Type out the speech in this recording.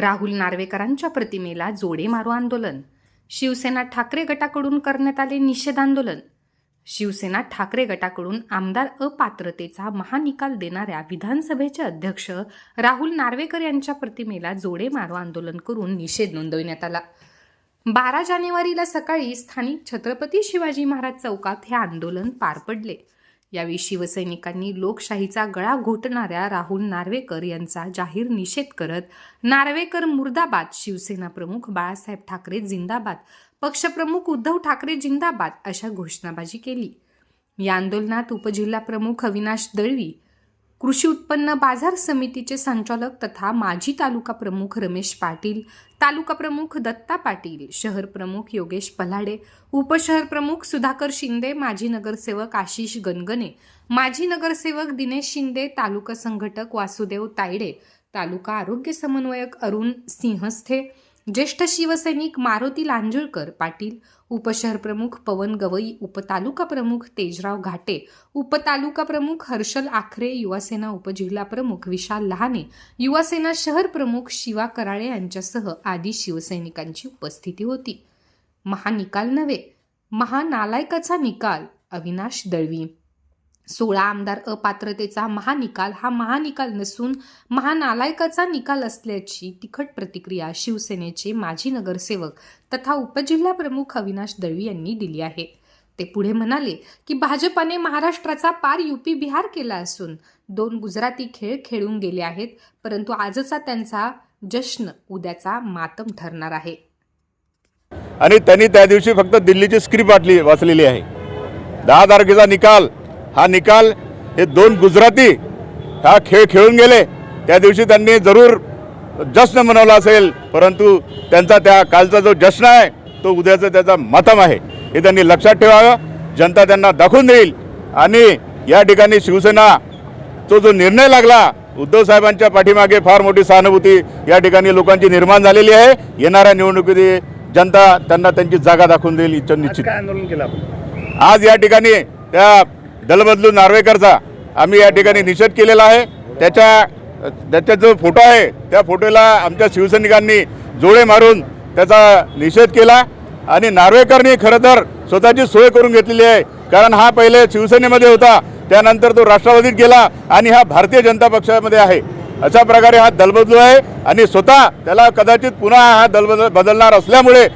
राहुल नार्वेकरांच्या प्रतिमेला जोडे मारो आंदोलन. शिवसेना ठाकरे गटाकडून करण्यात आले निषेध आंदोलन शिवसेना ठाकरे गटाकडून आमदार अपात्रतेचा महानिकाल देणाऱ्या विधानसभेचे अध्यक्ष राहुल नार्वेकर यांच्या प्रतिमेला जोडे मारो आंदोलन करून निषेध नोंदविण्यात आला. बारा जानेवारीला सकाळी स्थानिक छत्रपती शिवाजी महाराज चौकात हे आंदोलन पार पडले. यावेळी शिवसैनिकांनी लोकशाहीचा गळा घोटणाऱ्या राहुल नार्वेकर यांचा जाहीर निषेध करत नार्वेकर मुर्दाबाद शिवसेना प्रमुख बाळासाहेब ठाकरे जिंदाबाद पक्षप्रमुख उद्धव ठाकरे जिंदाबाद अशा घोषणाबाजी केली. या आंदोलनात उपजिल्हा प्रमुख अविनाश दळवी कृषी उत्पन्न बाजार समितीचे संचालक तथा माजी तालुका प्रमुख रमेश पाटील तालुका प्रमुख दत्ता पाटील शहर प्रमुख योगेश पलाडे उपशहर प्रमुख सुधाकर शिंदे माजी नगरसेवक आशिष गणगणे माजी नगरसेवक दिनेश शिंदे तालुका संघटक वासुदेव तायडे तालुका आरोग्य समन्वयक अरुण सिंहस्थे ज्येष्ठ शिवसैनिक मारुती लांजुळकर पाटील उपशहर प्रमुख पवन गवई उपतालुका प्रमुख तेजराव घाटे उपतालुका प्रमुख हर्षल आखरे युवासेना उपजिल्हा प्रमुख विशाल लहाने युवासेना शहर प्रमुख शिवा कराळे यांच्यासह आदी शिवसैनिकांची उपस्थिती होती. महानिकाल नव्हे महानालायकाचा निकाल अविनाश दळवी. सोळा आमदार अपात्रतेचा महानिकाल हा महानिकाल नसून महानालायकाचा निकाल असल्याची तिखट प्रतिक्रिया शिवसेनेचे माजी नगरसेवक तथा उपजिल्हा प्रमुख अविनाश दळवी यांनी दिली आहे. ते पुढे म्हणाले की भाजपाने महाराष्ट्राचा पार युपी बिहार केला असून दोन गुजराती खेळ खेळून गेले आहेत परंतु आजचा त्यांचा जश्न उद्याचा मातम ठरणार आहे. आणि त्यांनी त्या दिवशी फक्त दिल्लीची स्क्रिप्ट वाटली वाचलेली आहे. दहा तारखेचा निकाल हा निकाल हे दोन गुजराती हा खेळ खेळून गेले. त्या दिवशी त्यांनी जरूर जश्न मनवला असेल परंतु त्यांचा त्या कालचा जो जश्न आहे तो उद्याचा त्याचा मतम आहे. हे त्यांनी लक्षात ठेवावं. जनता त्यांना दाखवून देईल. आणि या ठिकाणी शिवसेना तो जो निर्णय लागला उद्धव साहेबांच्या पाठीमागे फार मोठी सहानुभूती या ठिकाणी लोकांची निर्माण झालेली आहे. येणाऱ्या निवडणुकीत जनता त्यांना त्यांची जागा दाखवून देईल इच्छा निश्चित. आज या ठिकाणी त्या दलबदलू नार्वेकरचा. आम्ही या ठिकाणी निषेध केलेला आहे. त्याच्या त्याचा जो फोटो आहे त्या फोटोला आमच्या शिवसैनिकांनी जोडे मारून त्याचा निषेध केला. आणि नार्वेकरनी खरं तर स्वतःची सोय करून घेतलेली आहे. कारण हा पहिले शिवसेनेमध्ये होता. त्यानंतर तो राष्ट्रवादीत गेला आणि हा भारतीय जनता पक्षामध्ये आहे. अशा प्रकारे हा दलबदलू आहे. आणि स्वतः त्याला कदाचित पुन्हा हा दलबदल बदलणार असल्यामुळे